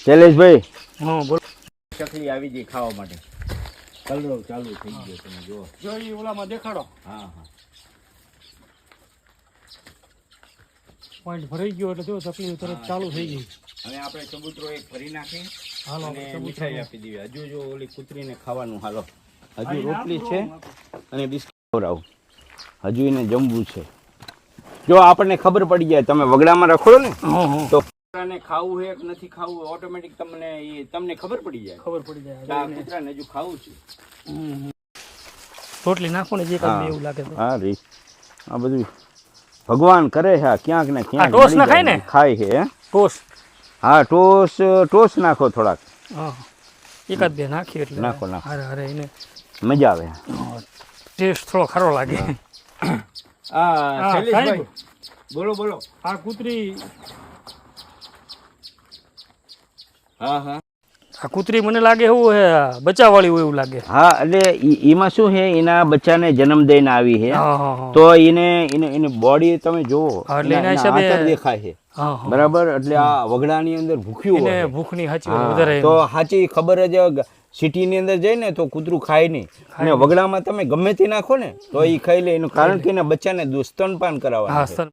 શૈલેષભાઈ. હા બોલો. ચકલી આવી ગઈ ખાવા માટે. કલરો ચાલુ થઈ ગયો તમે જુઓ. જો એ ઓલામાં દેખાડો. હા હા. પોઈન્ટ ભરાઈ ગયો એટલે જો ચકલી તરત ચાલુ થઈ ગઈ. હવે આપણે કબૂતરો એક ભરી નાખી હાલો મીઠાઈ આપી દઈએ હજુ જો ઓલી કૂતરીને ખાવાનું હાલો. હજુ રોટલી છે અને બિસ્કિટ ખવડાવું. હજુ એને જમવું છે. જો આપણને ખબર પડી જાય તમે વગડામાં રખો ને હા હા. તો કૂતરાને ખાવું છે કે નથી ખાવું ઓટોમેટિક તમને એ તમને ખબર પડી જાય ખબર પડી કે આ જાય કૂતરાને હજુ ખાવું છે હમ. રોટલી નાખો ને જે કાંઈ હા. એવું લાગે તો હા રી આ બધું ભગવાન કરે છે આ ક્યાંક ને ક્યાંક ટોસ મળી ના ખાય જાય. ને? ખાય છે હે? ટોસ હા ટોસ ટોસ નાખો થોડાક હા એકાદ બે નાખી એટલે નાખો, નાખો. હારે હારે એને મજા આવે ટેસ્ટ થોડો ખરો લાગે આ શૈલેષભાઈ, બોલો બોલો આ કૂતરી હા હા. આ કૂતરી મને લાગે એવું હે બચાવાળી હોય એવું લાગે. હા એટલે એમાં શું છે એના બચ્ચાને જન્મ દઈને આવી છે તો એને એને એની બોડી તમે જોવો એટલે એના- એના એના હિસાબે- દેખાય છે. બરાબર? એટલે આ વગડાની અંદર ભૂખ્યું હોય. ભૂખની સાચી વધારે તો સાચી ખબર જ સિટીની અંદર જાય ને તો કૂતરું ખાય નહીં. અને વગડામાં તમે ગમે તે નાખો ને તો એ ખાઈ લે. એનું કારણ કે એના બચ્ચાને છે. સર.